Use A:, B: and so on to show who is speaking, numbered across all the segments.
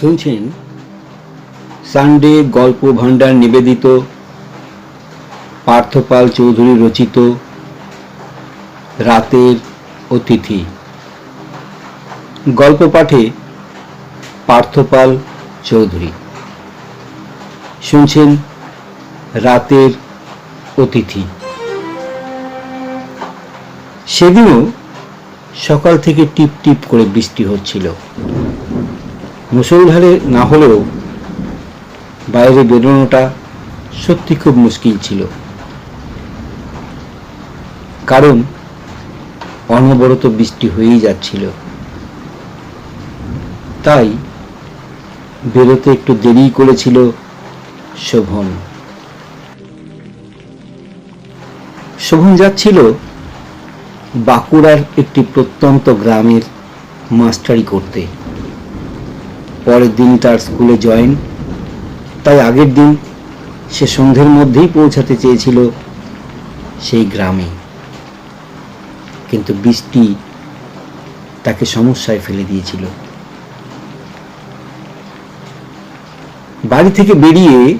A: শুনছেন? সানডে গল্প ভাণ্ডার নিবেদিত, পার্থপাল চৌধুরী রচিত, রাতের অতিথি। গল্প পাঠে পার্থপাল চৌধুরী। শুনছেন রাতের অতিথি। সেদিনও সকাল থেকে টিপ টিপ করে বৃষ্টি হচ্ছিল। মুসলধারে না হলেও বাইরে বেরোনোটা সত্যি খুব মুশকিল ছিল। কারণ অনবরত বৃষ্টি হয়েই যাচ্ছিল। তাই বেরোতে একটু দেরি করেছিল শোভন। শোভন যাচ্ছিল বাঁকুড়ার একটি প্রত্যন্ত গ্রামের মাস্টারি করতে। পরের দিন তার স্কুলে জয়েন। তাই আগের দিন সে সন্ধ্যের মধ্যেই পৌঁছাতে চেয়েছিল সেই গ্রামে। কিন্তু বৃষ্টি তাকে সমস্যায় ফেলে দিয়েছিল। বাড়ি থেকে বেরিয়ে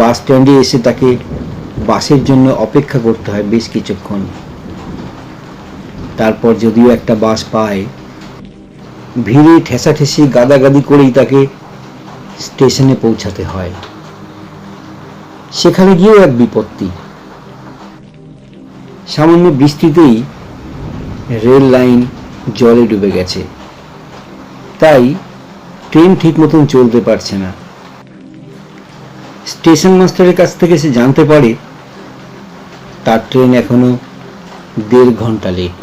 A: বাস স্ট্যান্ডে এসে তাকে বাসের জন্য অপেক্ষা করতে হয় বেশ কিছুক্ষণ। তারপর যদিও একটা বাস পায় ভিড়ে ঠেসাঠেসি গাদাগাদি করেই তাকে স্টেশনে পৌঁছাতে হয়। সেখানে গিয়েও এক বিপত্তি। সামান্য বৃষ্টিতেই রেল লাইন জলে ডুবে গেছে। তাই ট্রেন ঠিক মতন চলতে পারছে না। স্টেশন মাস্টারের কাছ থেকে সে জানতে পারে, তার ট্রেন এখনও দেড় ঘণ্টা লেট।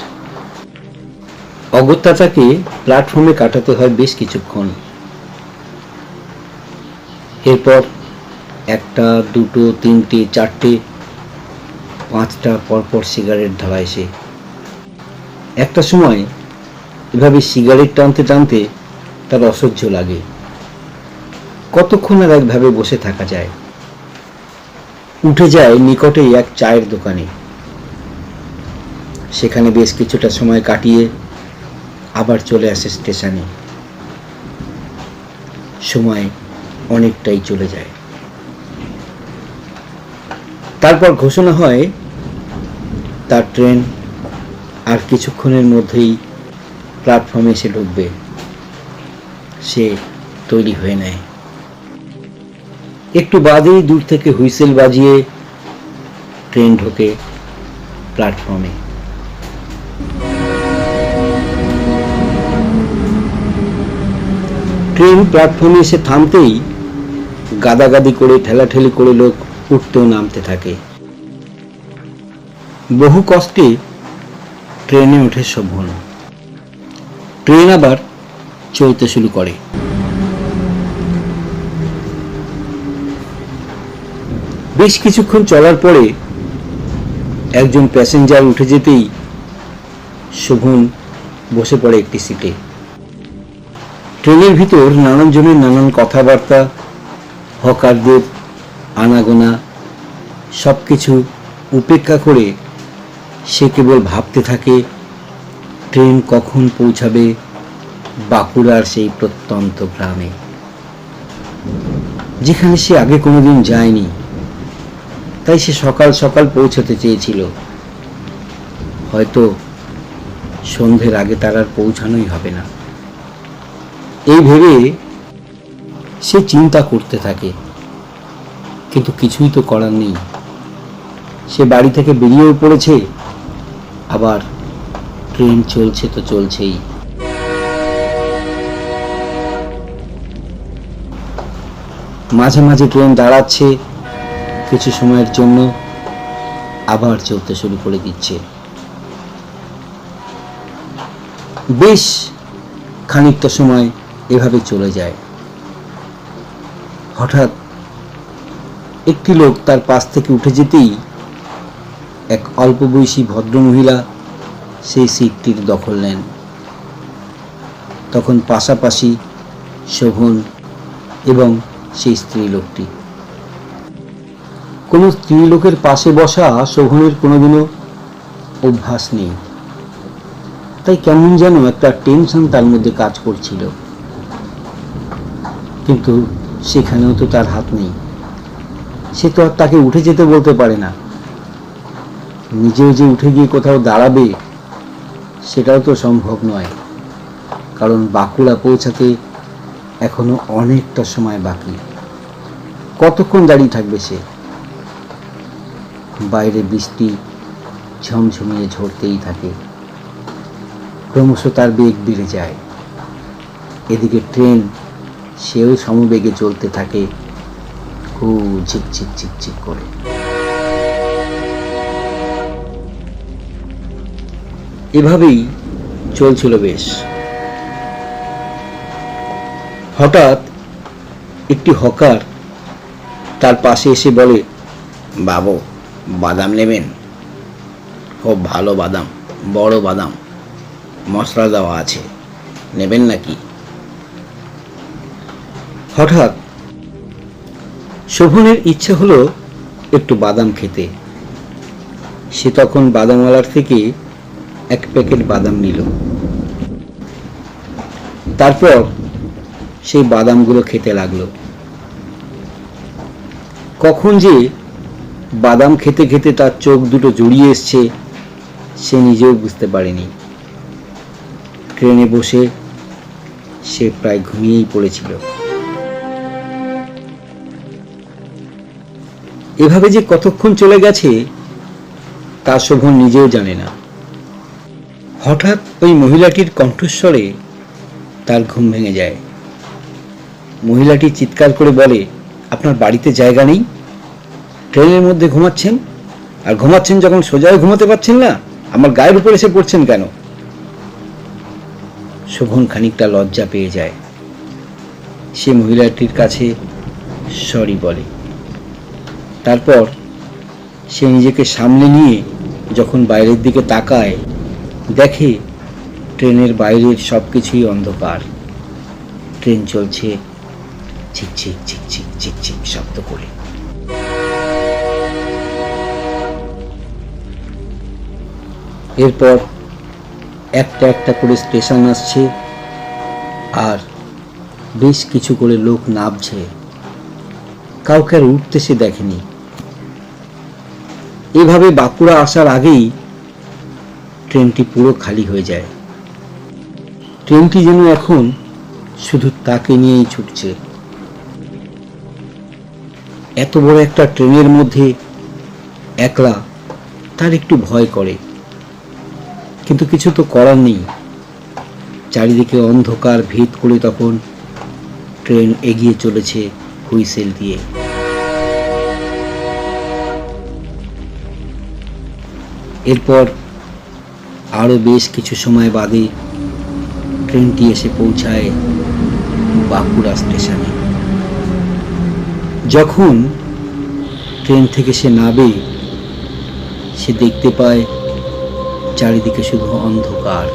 A: অগত্যা তাকে প্ল্যাটফর্মে কাটাতে হয় বেশ কিছুক্ষণ। এরপর একটা, দুটো, তিনটে, চারটে, পাঁচটা পরপর সিগারেট ধরায় সে একটা সময় এভাবে সিগারেট টানতে টানতে তার অসহ্য লাগে। কতক্ষণ আর একভাবে বসে থাকা যায়? উঠে যায় নিকটেই এক চায়ের দোকানে। সেখানে বেশ কিছুটা সময় কাটিয়ে আবার চলে আসে স্টেশনে। সময় অনেকটাই চলে যায়। তারপর ঘোষণা হয়, তার ট্রেন আর কিছুক্ষণের মধ্যেই প্ল্যাটফর্মে এসে ঢুকবে। সে তৈরি হয়ে নেয়। একটু বাদেই দূর থেকে হুইসেল বাজিয়ে ট্রেন ঢোকে প্ল্যাটফর্মে। ট্রেন প্ল্যাটফর্মে এসে থামতেই গাদাগাদি করে, ঠেলাঠেলি করে লোক উঠতেও নামতে থাকে। বহু কষ্টে ট্রেনে ওঠে শোভন। ট্রেন আবার চলতে শুরু করে। বেশ কিছুক্ষণ চলার পরে একজন প্যাসেঞ্জার উঠে যেতেই শোভন বসে পড়ে একটি সিটে। ট্রেনের ভিতর নানান জনের নানান কথাবার্তা, হকারদের আনাগোনা সব কিছু উপেক্ষা করে সে কেবল ভাবতে থাকে, ট্রেন কখন পৌঁছাবে বাঁকুড়ার সেই প্রত্যন্ত গ্রামে। যেখানে সে আগে কোনোদিন যায়নি, তাই সে সকাল সকাল পৌঁছাতে চেয়েছিল। হয়তো সন্ধ্যের আগে তার আর পৌঁছানোই হবে না। এই ভেবে সে চিন্তা করতে থাকে। কিন্তু কিছুই তো করার নেই। সে বাড়ি থেকে বেরিয়েও পড়েছে, আবার ট্রেন চলছে তো চলছেই। মাঝে মাঝে ট্রেন দাঁড়াচ্ছে, কিছু সময়ের জন্য আবার চলতে শুরু করে দিচ্ছে। বেশ খানিকটা সময় এভাবে চলে যায়। হঠাৎ একটি লোক তার পাশ থেকে উঠে যেতেই এক অল্প বয়সী ভদ্রমহিলা সেই সিটটির দখল নেন। তখন পাশাপাশি শোভন এবং সেই স্ত্রী লোকটি। কোনো স্ত্রী লোকের পাশে বসা শোভনের কোনোদিনও অভ্যাস নেই। তাই কেমন যেন একটা টেনশন তার মধ্যে কাজ করছিল। কিন্তু সেখানেও তো তার হাত নেই। সে তো আর তাকে উঠে যেতে বলতে পারে না। নিজেও যে উঠে গিয়ে কোথাও দাঁড়াবে, সেটাও তো সম্ভব নয়। কারণ বাঁকুড়া পৌঁছাতে এখনও অনেকটা সময় বাকি। কতক্ষণ দাঁড়িয়ে থাকবে সে? বাইরে বৃষ্টি ঝমঝমিয়ে ঝরতেই থাকে। ক্রমশ তার বেগ বেড়ে যায়। এদিকে ট্রেন সেও সমবেগে চলতে থাকে খুব ঝিকঝিক ঝিকঝিক করে। এভাবেই চলছিল বেশ। হঠাৎ একটি হকার তার পাশে এসে বলে, বাবু, বাদাম নেবেন? খুব ভালো বাদাম, বড় বাদাম, মশলা দেওয়া আছে, নেবেন নাকি? হঠাৎ শোভনের ইচ্ছে হলো একটু বাদাম খেতে। সে তখন বাদামওয়ালার থেকে এক প্যাকেট বাদাম নিল। তারপর সেই বাদামগুলো খেতে লাগল। কখন যে বাদাম খেতে খেতে তার চোখ দুটো জড়িয়ে এসছে, সে নিজেও বুঝতে পারেনি। ট্রেনে বসে সে প্রায় ঘুমিয়েই পড়েছিল। এভাবে যে কতক্ষণ চলে গেছে, তা শোভন নিজেও জানে না। হঠাৎ ওই মহিলাটির কণ্ঠস্বরে তার ঘুম ভেঙে যায়। মহিলাটি চিৎকার করে বলে, আপনার বাড়িতে জায়গা নেই? ট্রেনের মধ্যে ঘুমাচ্ছেন? আর ঘুমাচ্ছেন যখন সোজায় ঘুমাতে পারছেন না, আমার গায়ের উপর এসে পড়ছেন কেন? শোভন খানিকটা লজ্জা পেয়ে যায়। সে মহিলাটির কাছে, সরি বলে। তারপর সে নিজেকে সামনে নিয়ে যখন বাইরের দিকে তাকায়, দেখে ট্রেনের বাইরের সব কিছুই অন্ধকার। ট্রেন চলছে ঝিকঝিক ঝিকঝিক ঝিকঝিক শব্দ করে। এরপর একটা একটা করে স্টেশন আসছে আর বেশ কিছু করে লোক নামছে। কাউকে আর উঠতে সে দেখেনি। এভাবে বাঁকুড়া আসার আগেই ট্রেনটি পুরো খালি হয়ে যায়। ট্রেনটি যেন এখন শুধু তাকে নিয়েই ছুটছে। এত বড় একটা ট্রেনের মধ্যে একলা তার একটু ভয় করে। কিন্তু কিছু তো করার নেই। চারিদিকে অন্ধকার, ভিত করে তখন ট্রেন এগিয়ে চলেছে হুইসেল দিয়ে। এরপর আরও বেশ কিছু সময় বাদে ট্রেনটি এসে পৌঁছায় বাঁকুড়া স্টেশনে। যখন ট্রেন থেকে সে নাবে সে দেখতে পায় চারিদিকে শুধু অন্ধকার।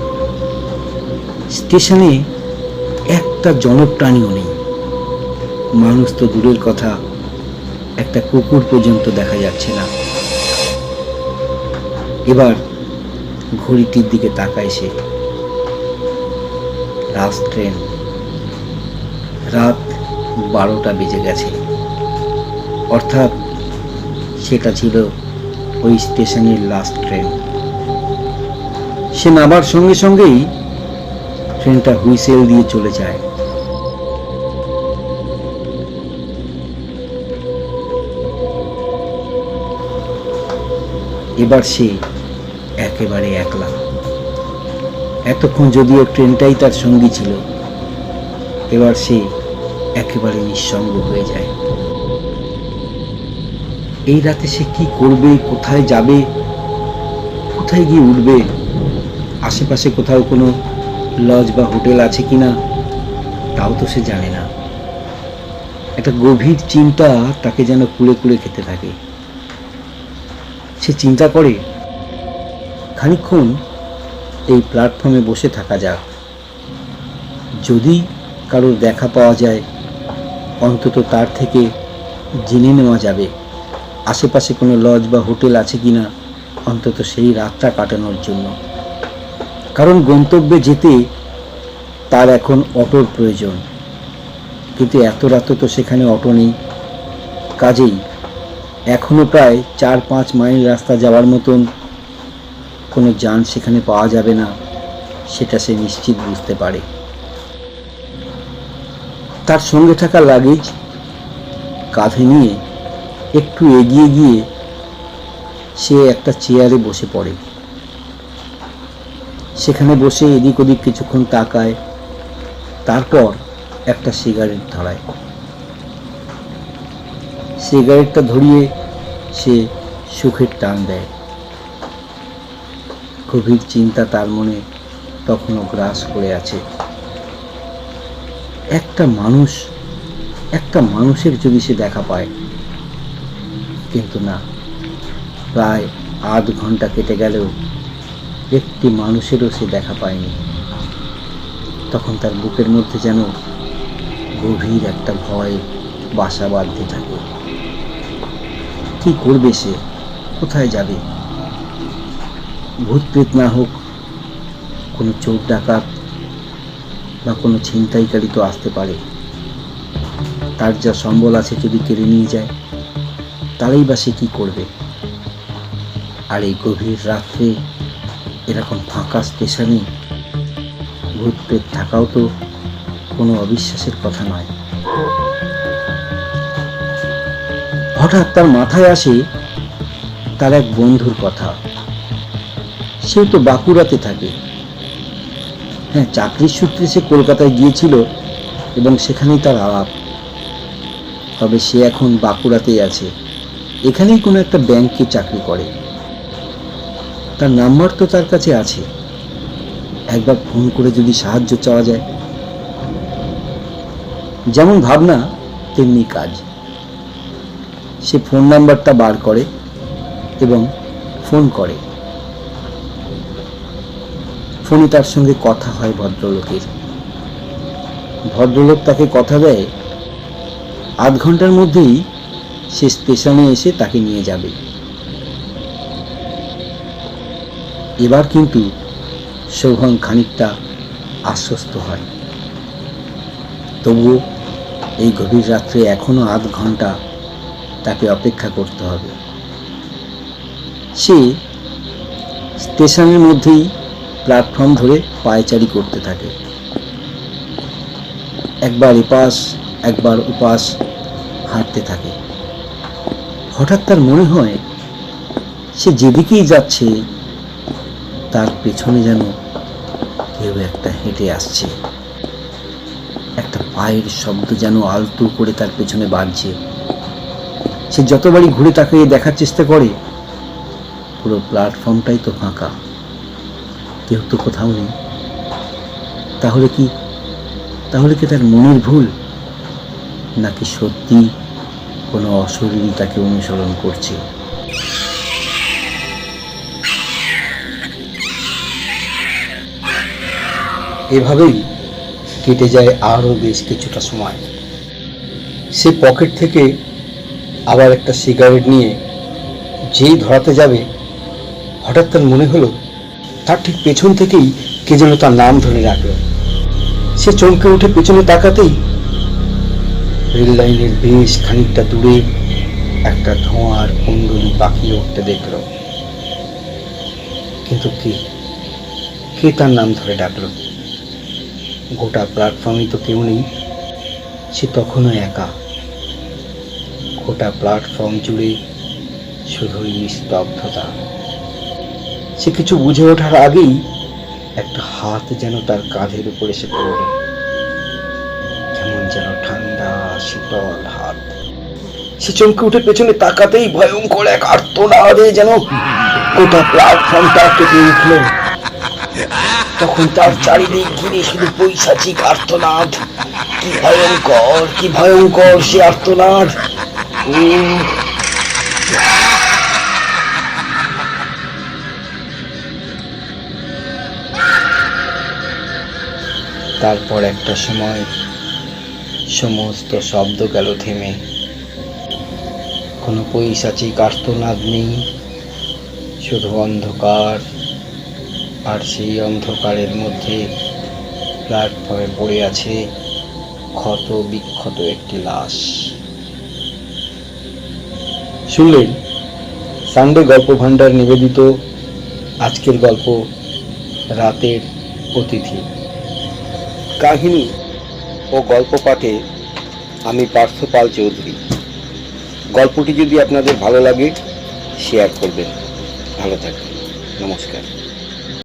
A: স্টেশনে একটা জনপ্রাণীও নেই। মানুষ তো দূরের কথা, একটা কুকুর পর্যন্ত দেখা যাচ্ছে না। এবার ঘড়িটির দিকে তাকায় সে। Last train. রাত বারোটা বেজে গেছে। অর্থাৎ সেটা ছিল ওই স্টেশনের লাস্ট ট্রেন সে নামার সঙ্গে সঙ্গেই ট্রেনটা হুইসেল দিয়ে চলে যায়। এবার সে একেবারে একলা। এতক্ষণ যদিও ট্রেনটাই তার সঙ্গী ছিল, এবার সে একেবারে নিঃসঙ্গ হয়ে যায়। এই রাতে সে কি করবে, কোথায় যাবে, কোথায় গিয়ে উঠবে, আশেপাশে কোথাও কোনো লজ বা হোটেল আছে কি না তাও তো সে জানে না। একটা গভীর চিন্তা তাকে যেন কুলে কুলে খেতে থাকে। সে চিন্তা করে। খানিক্ষণ এই প্ল্যাটফর্মে বসে থাকা যাক। যদি কারোর দেখা পাওয়া যায়, অন্তত তার থেকে জেনে নেওয়া যাবে, আশেপাশে কোনো লজ বা হোটেল আছে কি না অন্তত সেই রাতটা কাটানোর জন্য। কারণ গন্তব্যে যেতে তার এখন অটোর প্রয়োজন। কিন্তু এত রাতে তো সেখানে অটো নেই। কাজেই এখনও প্রায় চার পাঁচ মাইল রাস্তা যাওয়ার মতন কোনো যান সেখানে পাওয়া যাবে না, সেটা সে নিশ্চিত বুঝতে পারে। তার সঙ্গে থাকা লাগেজ কাঁধে নিয়ে একটু এগিয়ে গিয়ে সে একটা চেয়ারে বসে পড়ে। সেখানে বসে এদিক ওদিক কিছুক্ষণ তাকায়, তারপর একটা সিগারেট ধরায়। সিগারেটটা ধরিয়ে সে সুখের টান দেয়। গভীর চিন্তা তার মনে তখনও গ্রাস করে আছে। একটা মানুষ, একটা মানুষের যদি সে দেখা পায়, কিন্তু না, প্রায় আধ ঘণ্টা কেটে গেলেও একটি মানুষেরও সে দেখা পায়নি। তখন তার বুকের মধ্যে যেন গভীর একটা ভয়, বাসা বাঁধতে থাকে। কি করবে সে? কোথায় যাবে? ভূত প্রেত না হোক, কোনো চোর ডাকাত বা কোনো ছিনতাইকারী তো আসতে পারে। তার যা সম্বল আছে যদি কেড়ে নিয়ে যায় তাহলেই বা সে কী করবে? আর এই গভীর রাত্রে এরকম ফাঁকা স্টেশনে ভূত প্রেত থাকাও তো কোনো অবিশ্বাসের কথা নয়। হঠাৎ তার মাথায় আসে তার এক বন্ধুর কথা। সেও তো বাঁকুড়াতে থাকে। হ্যাঁ চাকরির সূত্রে সে কলকাতায় গিয়েছিল এবং সেখানেই তার আলাপ। তবে সে এখন বাঁকুড়াতেই আছে। এখানেই কোনো একটা ব্যাংকে চাকরি করে। তার নাম্বার তো তার কাছে আছে। একবার ফোন করে যদি সাহায্য চাওয়া যায়। যেমন ভাবনা, তেমনি কাজ। সে ফোন নাম্বারটা বার করে এবং ফোন করে। ফোনে তার সঙ্গে কথা হয় ভদ্রলোকের। ভদ্রলোক তাকে কথা দেয়, আধ ঘণ্টার মধ্যেই সে স্টেশনে এসে তাকে নিয়ে যাবে। এবার কিন্তু শোভন খানিকটা আশ্বস্ত হয়। তবুও এই গভীর রাত্রে এখনও আধ ঘণ্টা তাকে অপেক্ষা করতে হবে। সে স্টেশনের মধ্যেই প্ল্যাটফর্ম ধরে পায়চারি করতে থাকে। একবার এপাশ, একবার ওপাশ হাঁটতে থাকে। হঠাৎ তার মনে হয়, সে যেদিকেই যাচ্ছে, তার পেছনে যেন কেউ একটা হেঁটে আসছে। একটা পায়ের শব্দ যেন আলতু করে তার পেছনে বাজছে। সে যতবারই ঘুরে তাকিয়ে দেখার চেষ্টা করে, পুরো প্ল্যাটফর্মটাই তো ফাঁকা। কেউ তো কোথাও নেই। তাহলে কি তাহলে কি তার মনের ভুল? নাকি সত্যি কোনো অশরীরী তাকে অনুসরণ করছে? এভাবেই কেটে যায় আরও বেশ কিছুটা সময়। সে পকেট থেকে আবার একটা সিগারেট নিয়ে যেই ধরাতে যাবে, হঠাৎ তার মনে হলো, তার ঠিক পেছন থেকেই কে যেন তার নাম ধরে রাখল। সে চমকে উঠে পেছনে তাকাতেই রেল লাইনের বেশ খানিকটা দূরে একটা ধোঁয়ার কুণ্ডলি পাখি উঠতে দেখল। কিন্তু কে? কে তার নাম ধরে ডাকলো? গোটা প্ল্যাটফর্মে তো কেউ নেই, সে তখনও একা। গোটা প্ল্যাটফর্ম জুড়ে শুধুই নিস্তব্ধতা। সে কিছু বুঝে ওঠার আগেই একটা হাত যেন তার কাঁধের উপর এসে পড়ল। কেমন যেন ঠান্ডা, শীতল হাত। সে চমকে উঠে পেছনে তাকাতেই ভয়ঙ্কর এক আর্তনাদে যেন গোটা প্ল্যাটফর্মটা কেঁপে উঠল। তখন তার চারিদিক ঘিরে শুধু পৈশাচিক আর্তনাদ। কি ভয়ঙ্কর কি ভয়ঙ্কর সে আর্তনাদ। তারপর একটা সময় সমস্ত শব্দ গেল থেমে। কোনো পৈশাচিক আর্তনাদ নেই, শুধু অন্ধকার, আর সেই অন্ধকারের মধ্যে প্ল্যাটফর্মে পড়ে আছে ক্ষত বিক্ষত একটি লাশ। শুনলেন? সানডে গল্প ভাণ্ডার নিবেদিত আজকের গল্প রাতের অতিথি। কাহিনী ও গল্প পাঠে আমি পার্থ পাল চৌধুরী। গল্পটি যদি আপনাদের ভালো লাগে শেয়ার করবেন। ভালো থাকবেন। নমস্কার।